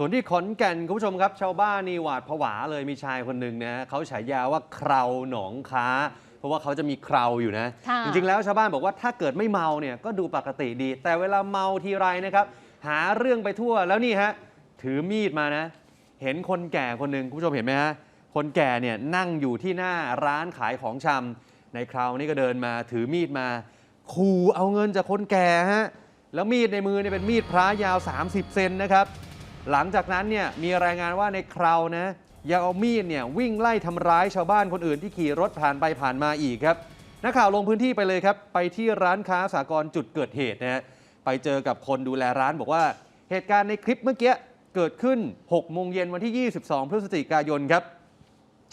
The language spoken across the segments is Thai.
ส่วนที่ขอนแก่นคุณผู้ชมครับ ชาวบ้านนี่หวาดผวาเลยมีชายคนหนึ่งนะเขาฉายาว่าเคราหนองค้า เพราะว่าเขาจะมีเคราอยู่นะ ค่ะจริงๆแล้วชาวบ้านบอกว่าถ้าเกิดไม่เมาเนี่ยก็ดูปกติดี แต่เวลาเมาทีไรนะครับ หาเรื่องไปทั่วแล้วนี่ฮะถือมีดมานะ เห็นคนแก่คนหนึ่งคุณผู้ชมเห็นไหมฮะคนแก่เนี่ยนั่งอยู่ที่หน้าร้านขายของชำในคราวนี้ก็เดินมาถือมีดมาขู่เอาเงินจากคนแก่ฮะแล้วมีดในมือเนี่ยเป็นมีดพระยาว 30 เซนนะครับ หลังจากนั้นเนี่ยมีรายงานว่าในคราวนะยังเอามีดเนี่ยวิ่งไล่ทำร้ายชาวบ้านคนอื่นที่ขี่รถผ่านไปผ่านมาอีกครับนักข่าวลงพื้นที่ไปเลยครับ ไปที่ร้านค้าสากลจุดเกิดเหตุนะฮะไปเจอกับคนดูแลร้านบอกว่า เหตุการณ์ในคลิปเมื่อกี้เกิดขึ้น 6 โมงเย็นวันที่ 22 พฤศจิกายนครับ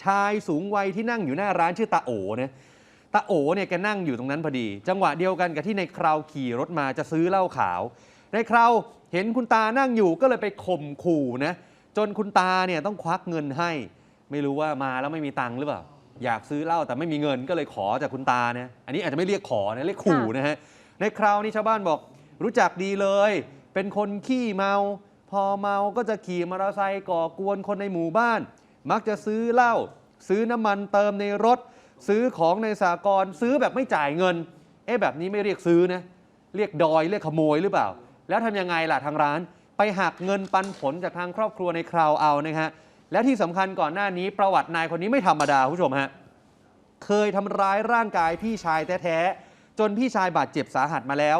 ชายสูงวัยที่นั่งอยู่หน้าร้านชื่อตาโอนะตาโอเนี่ยแกนั่งอยู่ตรงนั้นพอดี จังหวะเดียวกันกับที่ในคราวขี่รถมาจะซื้อเหล้าขาว ในคราวเห็นคุณตานั่งอยู่ก็เลยไปข่มขู่นะ จนคุณตาเนี่ยต้องควักเงินให้ ไม่รู้ว่ามาแล้วไม่มีตังค์หรือเปล่า อยากซื้อเหล้าแต่ไม่มีเงินก็เลยขอจากคุณตานะอันนี้อาจจะไม่เรียกขอนะเรียกขู่นะฮะในคราวนี้ชาวบ้านบอกรู้จักดีเลย เป็นคนขี้เมา พอเมาก็จะขี่มอเตอร์ไซค์ก่อกวนคนในหมู่บ้าน มักจะซื้อเหล้าซื้อน้ำมันเติมในรถ ซื้อของในสากลซื้อแบบไม่จ่ายเงิน เอ๊ะแบบนี้ไม่เรียกซื้อนะ เรียกดอยเรียกขโมยหรือเปล่า แล้วทำยังไงล่ะทางร้าน ไปหักเงินปันผลจากทางครอบครัวในคราวเอานะฮะและที่สำคัญก่อนหน้านี้ประวัตินายคนนี้ไม่ธรรมดาผู้ชมฮะเคยทำร้ายร่างกายพี่ชายแท้ๆจนพี่ชายบาดเจ็บสาหัสมาแล้ว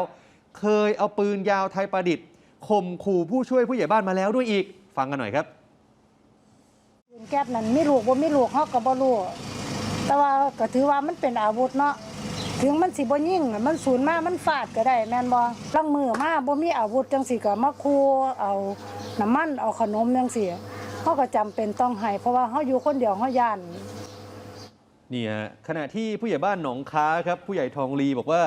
เคยเอาปืนยาวไทยประดิษฐ์ข่มขู่ผู้ช่วยผู้ใหญ่บ้านมาแล้วด้วยอีก ฟังกันหน่อยครับปืนแก๊ปนั่นไมีลูกบ่าไมีลูกฮาก็บ่รู้แต่ว่าก็ถือว่ามันเป็นอาวุธเนาะ ถึงมันสิบ่ยิงอะมันสูญมามันฟาดก็ได้แม่นบ่ลังมือมาบ่มีอาวุธจังสิก็มาคูเอาน้ำมันเอาขนมจังสิเฮาก็จำเป็นต้องให้เพราะว่าเฮาอยู่คนเดียวเฮาย่านนี่ฮะขณะที่ผู้ใหญ่บ้านหนองค้าครับผู้ใหญ่ทองลีบอกว่า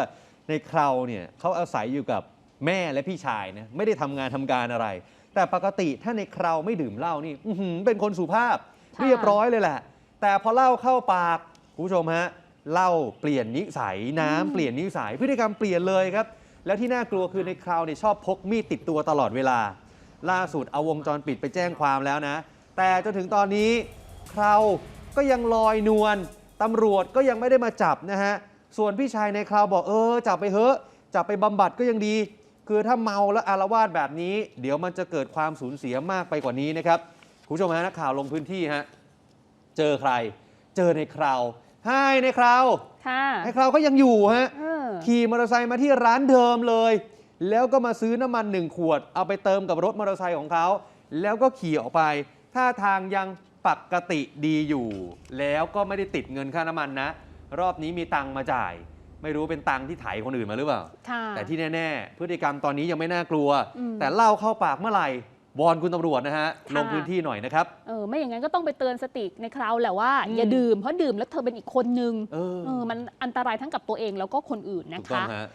ในคราวเนี่ยเขาอาศัยอยู่กับแม่และพี่ชายนะไม่ได้ทำงานทำการอะไร แต่ปกติถ้าในคราวไม่ดื่มเหล้านี่อื้อหือเป็นคนสุภาพค่ะเรียบร้อยเลยแหละ แต่พอเหล้าเข้าปากคุณผู้ชมฮะ เหล้าเปลี่ยนนิสัยน้ำเปลี่ยนนิสัยพฤติกรรมเปลี่ยนเลยครับ แล้วที่น่ากลัวคือในคราวเนี่ยชอบพกมีดติดตัวตลอดเวลา ล่าสุดเอาวงจรปิดไปแจ้งความแล้วนะ แต่จนถึงตอนนี้คราวก็ยังลอยนวลตำรวจก็ยังไม่ได้มาจับนะฮะส่วนพี่ชายในคราวบอกเออจับไปเถอะจับไปบำบัดก็ยังดี คือถ้าเมาแล้วอารวาสแบบนี้ เดี๋ยวมันจะเกิดความสูญเสียมากไปกว่านี้นะครับคุณผู้ชมฮะนักข่าวลงพื้นที่ฮะเจอใคร เจอในคราว ให้ในคราวค่ะในคราวก็ยังอยู่ฮะเออขี่มอเตอร์ไซค์มาที่ร้านเดิมเลย แล้วก็มาซื้อน้ำมันหนึ่งขวด เอาไปเติมกับรถมอเตอร์ไซค์ของเขา แล้วก็ขี่ออกไป ท่าทางยังปกติดีอยู่ แล้วก็ไม่ได้ติดเงินค่าน้ำมันนะ รอบนี้มีตังค์มาจ่าย ไม่รู้เป็นตังค์ที่ไถคนอื่นมาหรือเปล่าค่ะแต่ที่แน่ ๆ พฤติกรรมตอนนี้ยังไม่น่ากลัวอืมแต่เล่าเข้าปากเมื่อไหร่ วอนคุณตำรวจนะฮะค่ะลงพื้นที่หน่อยนะครับ เออไม่อย่างนั้นก็ต้องไปเตือนสติในคราวแหละว่าอืมอย่าดื่มเพราะดื่มแล้วเธอเป็นอีกคนนึงเออเออมันอันตรายทั้งกับตัวเองแล้วก็คนอื่นนะถูกต้อคะงฮะ